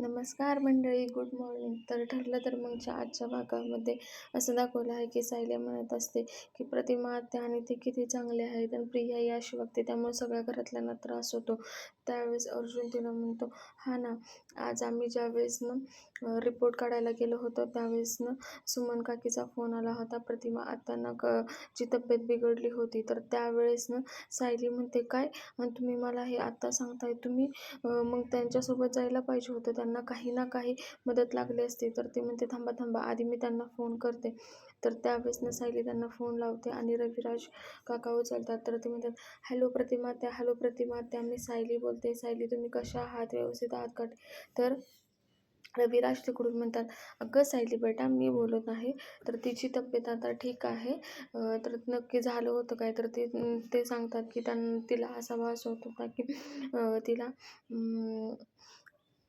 नमस्कार मंडळी good morning. तर ठरलं तर मगच्या आजच्या भागामध्ये असं दाखवलं आहे की सायल्या म्हणत असते की प्रतिमा आत्या आणि ते किती चांगले आहेत आणि प्रिया ही अशी वागते त्यामुळे सगळ्या घरातल्यांना त्रास होतो. त्यावेळेस अर्जुन तिला म्हणतो हा ना आज आम्ही ज्यावेळेस ना रिपोर्ट काढायला गेलो होतो त्यावेळेस ना सुमन काकीचा फोन आला होता. प्रतिमा आत्यांना क ची तब्येत बिघडली होती. तर त्यावेळेस ना सायली म्हणते काय? तुम्ही मला हे आत्ता सांगताय तुम्ही मग त्यांच्यासोबत जायला पाहिजे होतं त्यांना काही ना काही मदत लागली असती तर ते म्हणते थांबा थांबा आधी मी त्यांना फोन करते. तर त्यावेळेस ना सायली त्यांना फोन लावते आणि रविराज काका उचलतात. तर ते म्हणतात हॅलो प्रतिमा त्या हॅलो प्रतिमा त्या. मी सायली बोलते सायली तुम्ही कशा आहात? व्यवस्थित आहात का? तर रविराज तिकडून म्हणतात अगं सायली बेटा मी बोलत आहे तर तिची तब्येत आता ठीक आहे तर नक्की झालं होतं काय? तर ते ते सांगतात की त्यां तिला असा वास होत होता की तिला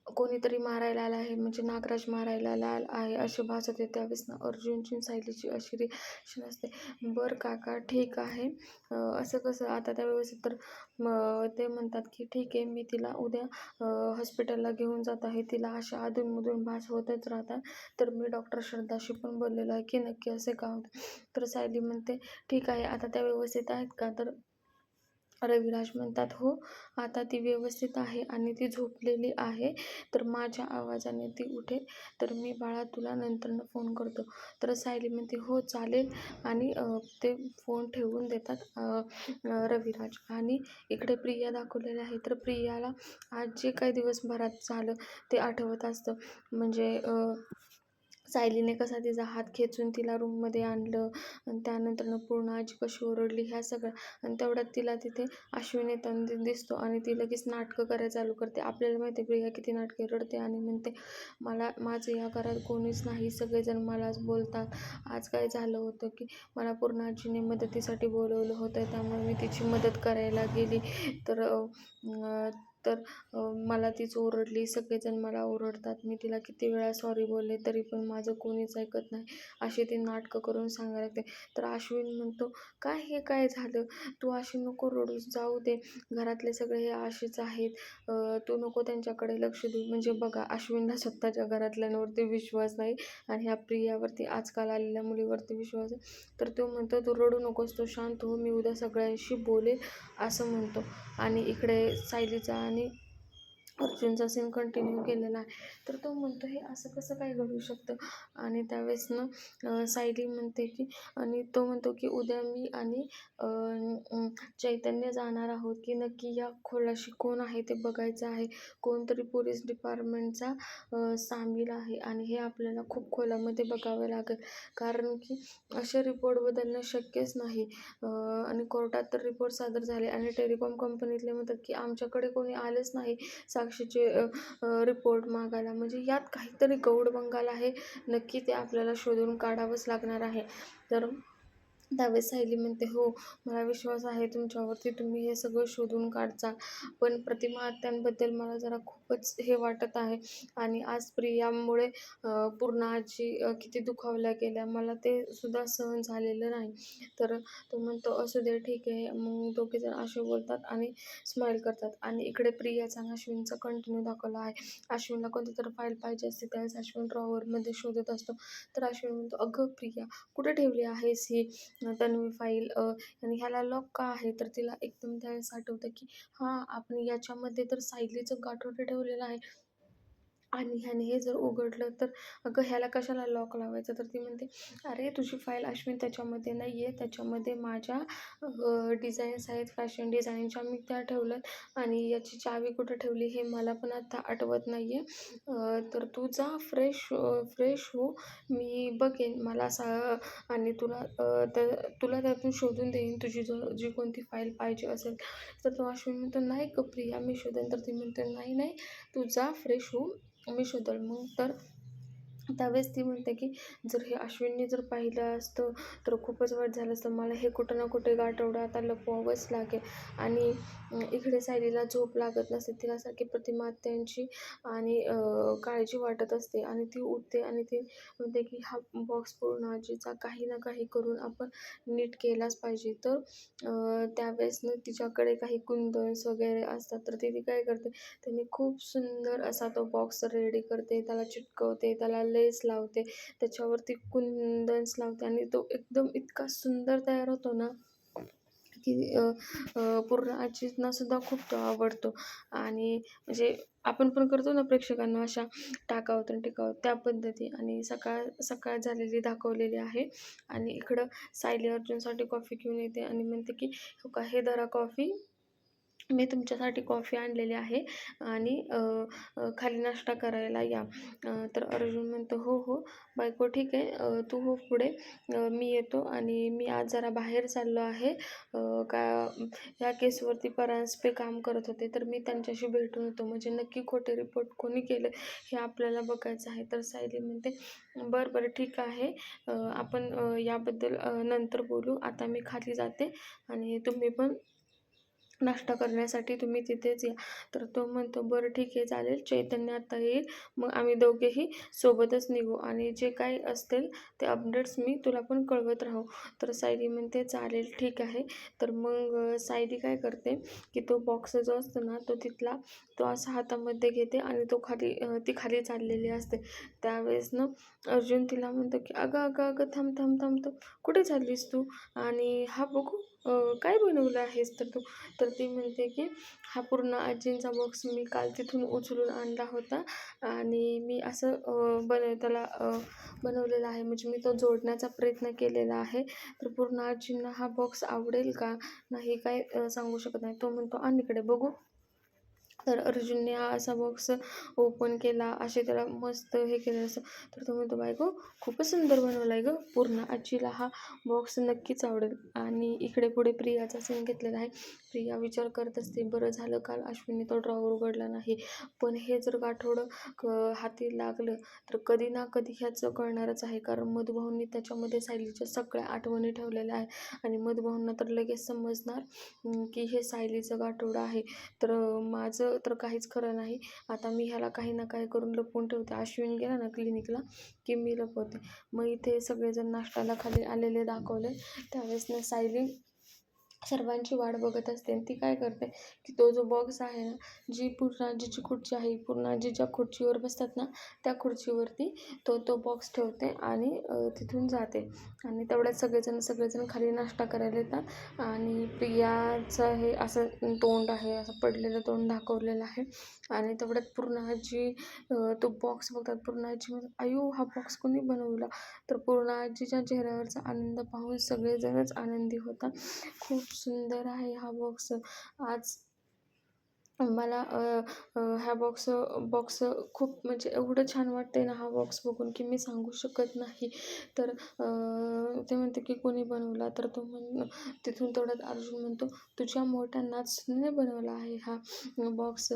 कोणीतरी मारायला आला आहे म्हणजे नागराज मारायला आला आहे असे भास होते त्यावेळेस ना अर्जुनची सायलीची अशी रिएक्शन असते. बरं काका ठीक आहे. असं कसं आता त्यावेळेस तर म ते म्हणतात की ठीक आहे मी तिला उद्या हॉस्पिटलला घेऊन जात आहे. तिला अशा अधूनमधून भास होतच राहतात. तर मी डॉक्टर श्रद्धाशी पण बोललेलो आहे की नक्की असे का होते? तर सायली म्हणते ठीक आहे आता त्या व्यवस्थित आहेत का? तर रविराज म्हणतात हो आता ती व्यवस्थित आहे आणि ती झोपलेली आहे तर माझ्या आवाजाने ती उठेल तर मी बाळा तुला नंतरनं फोन करतो. तर सायली म्हणते हो चालेल. आणि ते फोन ठेवून देतात रविराज. आणि इकडे प्रिया दाखवलेले आहे तर प्रियाला आज जे काही दिवसभरात झालं ते आठवत असतं. म्हणजे सायलीने कसा तिचा हात खेचून तिला रूममध्ये आणलं आणि त्यानंतरनं पूर्ण आजी कशी ओरडली ह्या सगळ्या. आणि तेवढ्यात तिला तिथे अश्विन येताना दिसतो आणि ती लगेच नाटकं करायला चालू करते. आपल्याला माहिती आहे प्रिया किती नाटके रडते आणि म्हणते मला माझं या घरात कोणीच नाही सगळेजण मलाच बोलतात. आज काय झालं होतं की मला पूर्ण आजीने मदतीसाठी बोलवलं होतं त्यामुळे मी तिची मदत करायला गेली. तर तर मला तीच ओरडली. सगळेजण मला ओरडतात. मी तिला किती वेळा सॉरी बोलले तरी पण माझं कोणीच ऐकत नाही. अशी ती नाटकं करून सांगायला लागते. तर अश्विन म्हणतो काय हे? काय झालं? तू अशी नको रडू. जाऊ दे. घरातले सगळे हे असेच आहेत. तू नको त्यांच्याकडे लक्ष देऊ. म्हणजे बघा अश्विनला स्वतःच्या घरातल्यांवरती विश्वास नाही आणि ह्या प्रियावरती आजकाल आलेल्या मुलीवरती विश्वास आहे. तर तो म्हणतो तू रडू नकोस. तू शांत हो. मी उद्या सगळ्यांशी बोलेल असं म्हणतो. आणि इकडे सायलीचा आणि अर्जुनचा सीन कंटिन्यू केलेला आहे. तर तो म्हणतो हे असं कसं काय घडू शकतं? आणि त्यावेळेस ना सायली म्हणते की आणि तो म्हणतो की उद्या मी आणि चैतन्य जाणार आहोत की नक्की या खोलाशी कोण आहे ते बघायचं आहे. कोणतरी पोलीस डिपार्टमेंटचा सामील आहे आणि हे आपल्याला खूप खोलामध्ये बघावं लागेल. कारण की असे रिपोर्ट बदलणं शक्यच नाही. आणि कोर्टात तर रिपोर्ट सादर झाले आणि टेलिकॉम कंपनीतले म्हणतात की आमच्याकडे कोणी आलेच नाही. साक्षीचे रिपोर्ट मागायला. म्हणजे यात काहीतरी गौड बंगाल आहे. नक्की ते आपल्याला शोधून काढावंच लागणार आहे. तर त्यावेळेस सायली म्हणते हो मला विश्वास आहे तुमच्यावरती तुम्ही हे सगळं शोधून काढचा. पण प्रतिमा आत्यांबद्दल मला जरा खूपच हे वाटत आहे. आणि आज प्रियामुळे पूर्ण आजी किती दुखावल्या गेल्या. मला ते सुद्धा सहन झालेलं नाही. तर तो म्हणतो असू दे ठीक आहे. मग दोघे जण असे बोलतात आणि स्माईल करतात. आणि इकडे प्रियाचा आणि अश्विनचा कंटिन्यू दाखवला आहे. अश्विनला कोणती तर फाईल पाहिजे असते त्यावेळेस अश्विन ड्रॉवरमध्ये शोधत असतो. तर अश्विन म्हणतो अगं प्रिया कुठे ठेवली आहेस ही? तन्वी फाईल आणि ह्याला लॉक का आहे? तर तिला एकदम त्यावेळेस आठवतं की हां आपण याच्यामध्ये तर सायलीचं गाठोडं ठेवलेलं आहे. आणि ह्याने हे जर उघडलं तर अगं ह्याला कशाला लॉक लावायचं? तर ती म्हणते अरे तुझी फाईल अश्विन त्याच्यामध्ये नाही आहे त्याच्यामध्ये माझ्या डिझाईन्स आहेत फॅशन डिझाईनच्या मी त्या ठेवल्यात आणि याची चावी कुठं ठेवली हे मला पण आता आठवत नाही आहे तर तू जा फ्रेश फ्रेश हो. मी बघेन. मला सा आणि तुला तर तुला त्यातून शोधून देईन तुझी जो जी कोणती फाईल पाहिजे असेल. तर तो अश्विन म्हणतो नाही ग प्रिया मी शोधेन. तर ती म्हणते नाही नाही. तू जा फ्रेश हो. मी शोधल. मग तर त्यावेळेस ती म्हणते की जर हे अश्विनने जर पाहिलं असतं तर खूपच वाईट झालं असतं. मला हे कुठं ना कुठे गाठवडं आता लपवावंच लागेल. आणि इकडे सायलीला झोप लागत नसते. तिला सारखी प्रतिमात्यांची आणि काळजी वाटत असते. आणि ती उठते आणि ती म्हणते की हा बॉक्स पूर्ण आजीचा काही ना काही करून आपण नीट केलाच पाहिजे. तर त्यावेळेस न तिच्याकडे काही कुंदन्स वगैरे असतात तर ती ती काय करते? त्यांनी खूप सुंदर असा तो बॉक्स रेडी करते. त्याला चिटकवते. त्याला लेस लावते त्याच्यावरती कुंदन्स लावते आणि तो एकदम इतका सुंदर तयार होतो ना की पूर्ण अजितनासुद्धा खूप तो आवडतो. आणि म्हणजे आपण पण करतो ना प्रेक्षकांना अशा टाकावं टिकावं त्या पद्धती आणि सकाळ सकाळ झालेली दाखवलेली आहे. आणि इकडं सायली अर्जुनसाठी कॉफी घेऊन येते आणि म्हणते की हो का हे धरा कॉफी. मी तुमच्यासाठी कॉफी आणलेली आहे आणि खाली नाश्ता करायला या. तर अर्जुन म्हणतो हो हो बायको ठीक आहे. तू हो पुढे. मी येतो आणि मी आज जरा बाहेर चाललो आहे. का या केसवरती परांजपे काम करत होते. तर मी त्यांच्याशी भेटून येतो म्हणजे नक्की खोटे रिपोर्ट कोणी केलं हे आपल्याला बघायचं आहे. तर सायली म्हणते बरं बरं ठीक आहे. आपण याबद्दल नंतर बोलू. आता मी खाली जाते आणि तुम्ही पण नाश्ता करण्यासाठी तुम्ही तिथेच या. तर तो म्हणतो बरं ठीक आहे चालेल. चैतन्य आता येईल. मग आम्ही दोघेही सोबतच निघू आणि जे काही असतील ते अपडेट्स मी तुला पण कळवत राहू. तर सायली म्हणते चालेल ठीक आहे. तर मग सायली काय करते की तो बॉक्स जो असतो ना तो तिथला तो असा हातामध्ये घेते आणि तो खाली ती खाली चाललेली असते. त्यावेळेस ना अर्जुन तिला म्हणतो की अगं अगं अगं थांब थांब थांबतो कुठे चाललीस तू? आणि हा बघू काय बनवलं आहेस तर तू? तर ती म्हणते की हा पूर्ण आजींचा बॉक्स मी काल तिथून उचलून आणला होता आणि मी असं बन त्याला बनवलेला आहे. म्हणजे मी तो जोडण्याचा प्रयत्न केलेला आहे. तर पूर्ण आजींना हा बॉक्स आवडेल का? नाही काय सांगू शकत नाही. तो म्हणतो आणि इकडे बघू. तर अर्जुनने हा असा बॉक्स ओपन केला. असे त्याला मस्त हे केलं असं. तर तो म्हणतो बायको खूपच सुंदर बनवला आहे गं. पूर्ण आजीला हा बॉक्स नक्कीच आवडेल. आणि इकडे पुढे प्रियाचा सीन घेतलेला आहे. प्रिया विचार करत असते बरं झालं काल अश्विनी तो ड्रॉवर उघडला नाही. पण हे जर गाठोडं क हाती लागलं तर कधी ना कधी ह्याचं कळणारच आहे. कारण मधुभाऊंनी त्याच्यामध्ये सायलीच्या सगळ्या आठवणी ठेवलेल्या आहे आणि मधुभाऊंना तर लगेच समजणार की हे सायलीचं गाठोडं आहे. तर माझं तर काहीच खरं नाही. आता मी ह्याला काही ना काही करून लपवून ठेवते. अश्विन गेला ना क्लिनिकला की मी लपवते. मग इथे सगळेजण नाश्त्याला खाली आलेले दाखवले. त्यावेळेस ना सायली सर्वांची वाट बघत असते आणि ती काय करते की तो जो बॉक्स आहे ना जी पूर्णाजीची खुर्ची आहे पूर्णाजी ज्या खुर्चीवर बसतात ना त्या खुर्चीवरती तो तो बॉक्स ठेवते आणि तिथून जाते. आणि तेवढ्यात सगळेजण सगळेजण खाली नाश्ता करायला येतात. आणि प्रियाचं हे असं तोंड आहे असं पडलेलं तोंड दाखवलेलं आहे. आणि तेवढ्यात पूर्णाजी तो बॉक्स बघतात. पूर्णाजी म्हणजे आयु हा बॉक्स कोणी बनवला? तर पूर्णाजीच्या चेहऱ्यावरचा आनंद पाहून सगळेजणच आनंदी होतात. खूप सुंदर आहे हा बॉक्स आज मला ह्या बॉक्स बॉक्स खूप म्हणजे एवढं छान वाटतं ना हा बॉक्स बघून की मी सांगू शकत नाही. तर ते म्हणते की कोणी बनवला तर तो म्हण तिथून तेवढ्यात अर्जुन म्हणतो तुझ्या मोठ्या नाचने बनवला आहे हा बॉक्स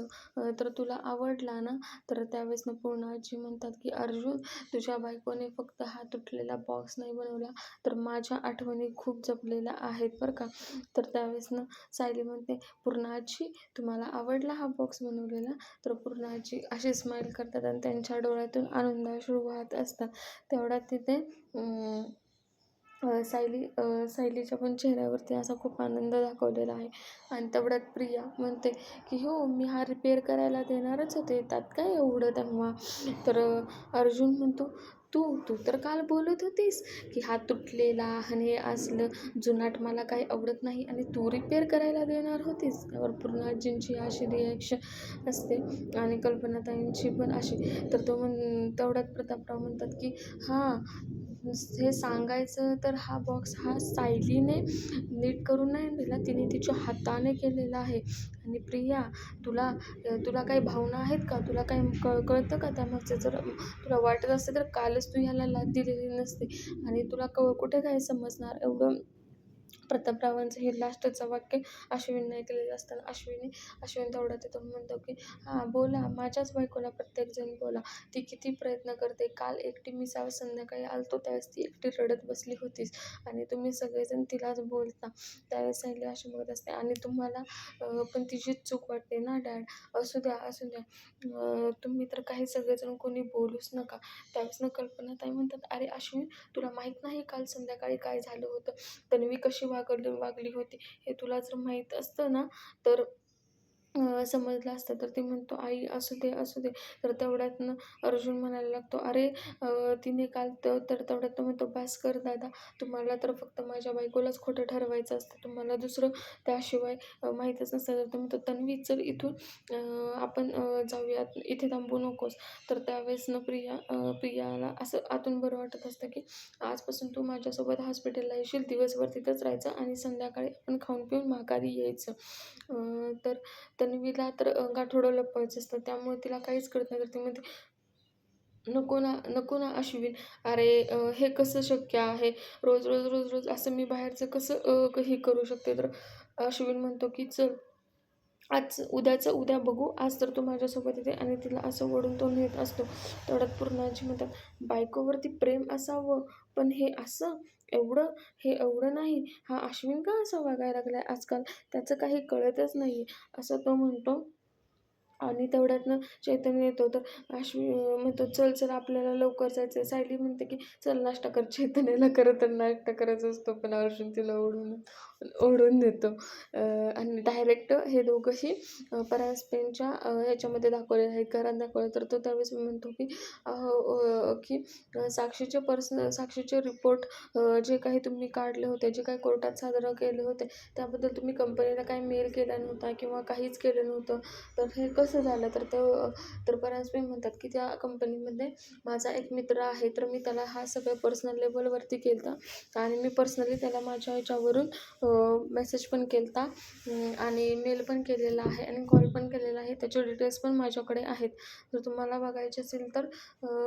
तर तुला आवडला ना? तर त्यावेळेस ना पूर्ण आजी म्हणतात की अर्जुन तुझ्या बायकोने फक्त हा तुटलेला बॉक्स नाही बनवला तर माझ्या आठवणी खूप जपलेल्या आहेत बरं का. तर त्यावेळेस ना सायली म्हणते पूर्ण आजी तुम्हाला आवड आवडला हा बॉक्स बनवलेला तर पूर्ण आजी अशी स्माईल करतात आणि त्यांच्या डोळ्यातून आनंदाश्रू वाहत असतात. तेवढ्यात तिथे सायली सायलीच्या पण चेहऱ्यावरती असा खूप आनंद दाखवलेला आहे. आणि तेवढ्यात प्रिया म्हणते की हो मी हा रिपेअर करायला देणारच होते. त्यात काय एवढं तेव्हा? तर अर्जुन म्हणतो तू तू तर काल बोलत होतीस की हा तुटलेला आणि हे असलं जुनाट मला काही आवडत नाही आणि तू रिपेअर करायला देणार होतीस. त्यावर पूर्णाजींची अशी रिॲक्शन असते आणि कल्पनाताईंची पण अशी. तर तो म्हण तेवढ्यात प्रतापराव म्हणतात की हां हे सांगायचं तर हा बॉक्स हा सायलीने नीट करून नाही दिला तिने तिच्या हाताने केलेला आहे. आणि प्रिया तुला तुला काही भावना आहेत का? तुला काही कळ कळतं का त्यामागचं? जर तुला वाटत असते तर कालच तू ह्याला लाद दिलेली नसते. आणि तुला क कुठे काय समजणार? एवढं प्रतापरावांचं हे लास्टचं वाक्य अश्विनने ऐकलेलं असताना अश्विनी अश्विन तेवढा तिथून म्हणतो की हां बोला माझ्याच बायकोला प्रत्येकजण बोला. ती किती प्रयत्न करते. काल एकटी मी जावं संध्याकाळी आलतो त्यावेळेस ती एकटी रडत बसली होतीस. आणि तुम्ही सगळेजण तिलाच बोलता. त्यावेळेस सायली अशी बघत असते आणि तुम्हाला पण तिचीच चूक वाटते ना डॅड? असू द्या असू द्या. तुम्ही तर काही सगळेजण कोणी बोलूच नका. त्यावेळेस ना कल्पनाताई म्हणतात अरे अश्विन तुला माहीत नाही काल संध्याकाळी काय झालं होतं? तन्वी कशी माझ्याकडून वागली होती. हे तुला जर माहीत असतं ना तर समजलं असतं. तर ते म्हणतो आई असू दे असू दे. तर तेवढ्यातनं अर्जुन म्हणायला लागतो अरे तिने काल तर तर तेवढ्यात म्हणतो बास कर दादा तुम्हाला तर फक्त माझ्या बायकोलाच खोटं ठरवायचं असतं. तुम्हाला दुसरं त्याशिवाय माहीतच नसतं. तर तो म्हणतो तन्वी चल इथून आपण जाऊयात इथे थांबू नकोस. तर त्यावेळेस न प्रिया प्रियाला असं आतून बरं वाटत असतं की आजपासून तू माझ्यासोबत हॉस्पिटलला येशील. दिवसभर तिथंच राहायचं आणि संध्याकाळी आपण खाऊन पिऊन माघारी यायचं. तर तन्वीला तर गाठोडं लपवायचं असतं त्यामुळे तिला काहीच कळत नाही. तर ती म्हणते नको ना नको ना अश्विन. अरे हे कसं शक्य आहे? रोज रोज रोज रोज असं मी बाहेरचं कसं हे करू शकते? तर अश्विन म्हणतो की चल आज उद्याचं उद्या बघू. आज तर तू माझ्यासोबत येते आणि तिला असं ओढून तो नेत असतो. तेवढ्यात पूर्णाजी म्हणतात बायकोवरती प्रेम असावं? पण हे असं? एवढं? हे एवढं नाही. हा अश्विन का असा वागायला आहे आजकाल? त्याचं काही कळतच नाही असं तो म्हणतो. आणि तेवढ्यातनं चैतन्य येतो. तर अश्वी म्हणतो चल चल आपल्याला लवकर जायचं आहे सायली म्हणते की चल नाश्ता कर. चैतन्याला खरं तर नाश्ता करायचा असतो पण अर्जुन तिला ओढून ओढून देतो. आणि डायरेक्ट हे दोघंही परास्पेनच्या ह्याच्यामध्ये दाखवले आहेत घरात दाखवले. तर तो त्यावेळेस म्हणतो की की साक्षीचे पर्सनल साक्षीचे रिपोर्ट जे काही तुम्ही काढले होते जे काही कोर्टात सादर केले होते त्याबद्दल तुम्ही कंपनीला काही मेल केला नव्हता किंवा काहीच केलं नव्हतं. तर हे कसं झालं तर ते तर परांजपे म्हणतात की त्या कंपनीमध्ये माझा एक मित्र आहे तर मी त्याला हा सगळं पर्सनल लेवलवरती केलं आणि मी पर्सनली त्याला माझ्या ह्याच्यावरून मेसेज पण केला आणि मेल पण केलेला आहे आणि कॉल पण केलेला आहे. त्याचे डिटेल्स पण माझ्याकडे आहेत. जर तुम्हाला बघायचे असेल तर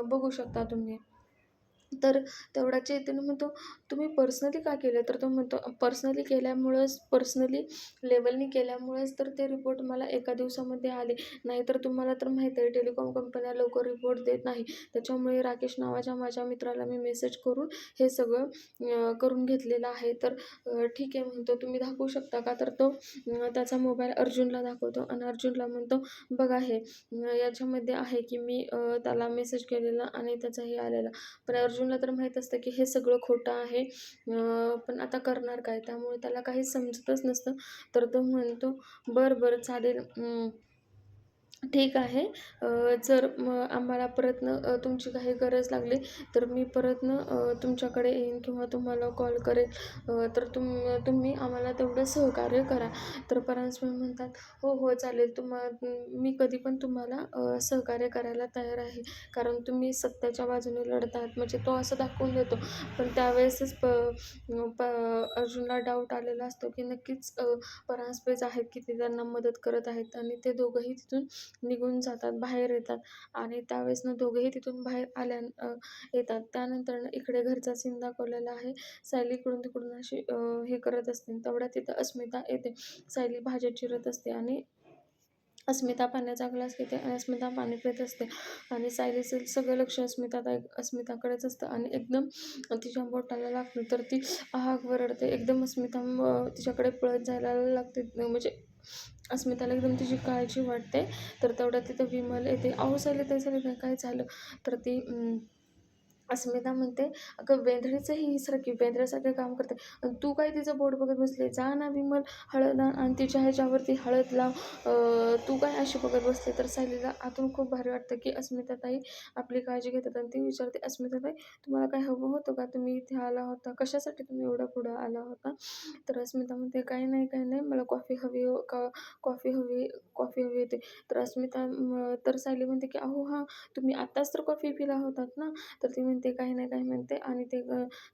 बघू शकता तुम्ही. तर तेवढ्या चैतन्य म्हणतो तुम्ही पर्सनली का केलं? तर तो म्हणतो पर्सनली केल्यामुळंच पर्सनली लेवलनी केल्यामुळेच तर ते रिपोर्ट मला एका दिवसामध्ये आले. नाहीतर तुम्हाला तर माहीत आहे टेलिकॉम कंपन्या लवकर रिपोर्ट देत नाही. त्याच्यामुळे राकेश नावाच्या माझ्या मित्राला मी मेसेज करून हे सगळं करून घेतलेलं आहे. तर ठीक आहे म्हणतो तुम्ही दाखवू शकता का? तर तो त्याचा मोबाईल अर्जुनला दाखवतो आणि अर्जुनला म्हणतो बघा हे याच्यामध्ये आहे की मी त्याला मेसेज केलेला आणि त्याचा हे आलेला. पण अर्जुनला तर माहीत असतं की हे सगळं खोटं आहे. पण आता करणार काय? त्यामुळे त्याला काही समजतच नसतं. तर तो म्हणतो बरं बरं चालेल. ठीक आहे. जर मग आम्हाला परत तुमची काही गरज लागली तर मी परत तुमच्याकडे येईन किंवा तुम्हाला कॉल करेल तर तुम तुम्ही आम्हाला तेवढं सहकार्य करा. तर परांजपे म्हणतात हो हो चालेल. तुम्हा मी कधी पण तुम्हाला सहकार्य करायला तयार आहे. कारण तुम्ही सत्याच्या बाजूने लढतात म्हणजे तो असं दाखवून देतो. पण त्यावेळेसच प प अर्जुनला डाऊट आलेला असतो की नक्कीच परांजपेच आहेत की ते त्यांना मदत करत आहेत. आणि ते दोघंही तिथून निघून जातात बाहेर येतात आणि त्यावेळेस ना दोघेही तिथून बाहेर आल्या येतात. त्यानंतर इकडे घरचा सीन दाखवलेला आहे. सायली इकडून तिकडून अशी हे करत असते. तेवढ्यात तिथं अस्मिता येते. सायली भाज्या चिरत असते आणि अस्मिता पाण्याचा ग्लास घेते आणि अस्मिता पाणी पित असते आणि सायलीचं सगळं लक्ष अस्मिता अस्मिताकडेच असतं आणि एकदम तिच्या बोटाला लागते. तर ती आहाक वरडते. एकदम अस्मिता तिच्याकडे पळत जायला लागते. म्हणजे अस्मिताला एकदम तिची काळजी वाटते. तर तेवढ्यात तिथं विमल येते. अहो सायली ते सायली काय काय झालं? तर ती अस्मिता म्हणते अगं वेंधळीचं ही की वेंधळ्यासारखं काम करते. तू काय तिचं बोट बघत बसले? जा ना विमल हळद आणि तिच्या ह्याच्यावरती हळद लाव. तू काय अशी बघत बसते तर सायलीला आतून खूप भारी वाटतं की अस्मिताताई आपली काळजी घेतात आणि ती विचारते अस्मिताताई तुम्हाला काय हवं होतं का? तुम्ही इथे आला होता. कशासाठी तुम्ही एवढा पुढं आला होता? तर अस्मिता म्हणते काही नाही काही नाही. मला कॉफी हवी हो- का कॉफी हवी कॉफी हवी होती. तर अस्मिता तर सायली म्हणते की अहो हां. तुम्ही आत्ताच तर कॉफी पिला होतात ना? तर ती म्हणते काही नाही काही म्हणते आणि ते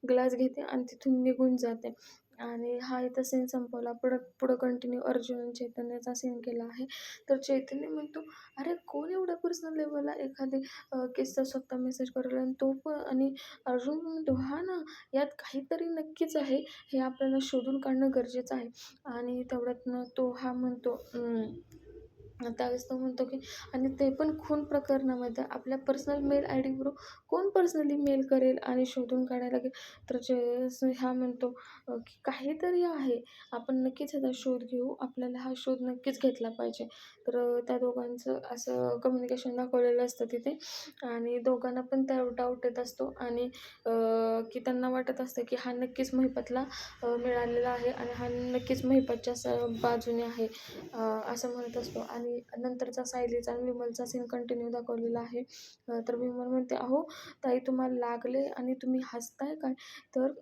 ग्लास घेते आणि तिथून निघून जाते. आणि हा इथं सीन संपवला. पुढं पुढं कंटिन्यू अर्जुन चैतन्याचा सीन केला आहे. तर चैतन्य म्हणतो अरे कोण एवढ्या पर्सनल लेवलला एखादी किस्सा स्वतः मेसेज करेल आणि तो पण आणि अर्जुन म्हणतो हा ना यात काहीतरी नक्कीच आहे. हे आपल्याला शोधून काढणं गरजेचं आहे. आणि तेवढ्यातनं तो हा म्हणतो त्यावेळेस तो म्हणतो की आणि ते पण खून प्रकरणामध्ये आपल्या पर्सनल मेल आय डीवरून कोण पर्सनली मेल करेल आणि शोधून काढायला लागेल? तर जे हा म्हणतो की काहीतरी आहे. आपण नक्कीच ह्याचा शोध घेऊ. आपल्याला हा शोध नक्कीच घेतला पाहिजे. तर त्या दोघांचं असं कम्युनिकेशन दाखवलेलं असतं तिथे. आणि दोघांना पण त्या डाऊट येत असतो. आणि की त्यांना वाटत असतं की हा नक्कीच महिपतला मिळालेला आहे आणि हा नक्कीच महिपतच्या बाजूने आहे असं म्हणत असतो. आणि आणि नंतरचा सायलीचा आणि विमलचा सीन कंटिन्यू दाखवलेला आहे. तर विमल म्हणते अहो ताई तुम्हाला लागले आणि तुम्ही हसताय काय तर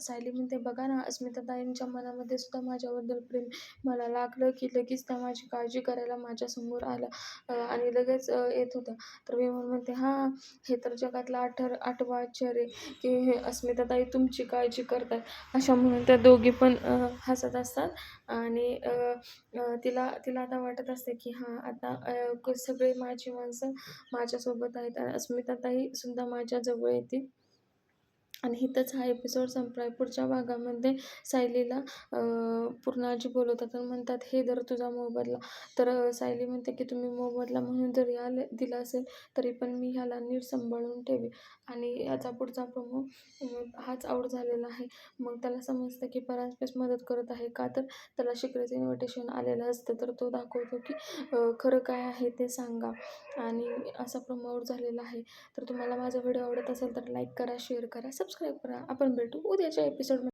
सायली म्हणते बघा ना अस्मिताताईंच्या मनामध्ये सुद्धा माझ्याबद्दल प्रेम मला लागलं की लगेच त्या माझी काळजी करायला माझ्यासमोर आलं आणि लगेच येत होतं तर विमल म्हणते हां हे तर जगातलं आठर आठवा आश्चर्य की हे अस्मिताताई तुमची काळजी करतात. अशा म्हणून त्या दोघी पण हसत असतात. आणि तिला तिला आता वाटत असते की हां आता सगळे माझी माणसं माझ्यासोबत आहेत आणि अस्मिताताई सुद्धा माझ्याजवळ येतील. आणि इथंच हा एपिसोड संपला आहे पुढच्या भागामध्ये सायलीला पूर्णाजी बोलवतात आणि म्हणतात हे जर तुझा मोबदला तर सायली म्हणते की तुम्ही मोबदला म्हणून जरी आले दिला असेल तरी पण मी ह्याला नीट सांभाळून ठेवे. आणि याचा पुढचा प्रमो हाच आऊट झालेला आहे. मग त्याला समजतं की परांजपेस मदत करत आहे का? तर त्याला शिकरेचं इन्व्हिटेशन आलेलं असतं. तर तो दाखवतो की खरं काय आहे ते सांगा. आणि असा प्रमो आऊट झालेला आहे. तर तुम्हाला माझा व्हिडिओ आवडत असेल तर लाईक करा शेअर करा सबस्क्राईब करा. आपण भेटू उद्याच्या एपिसोडमध्ये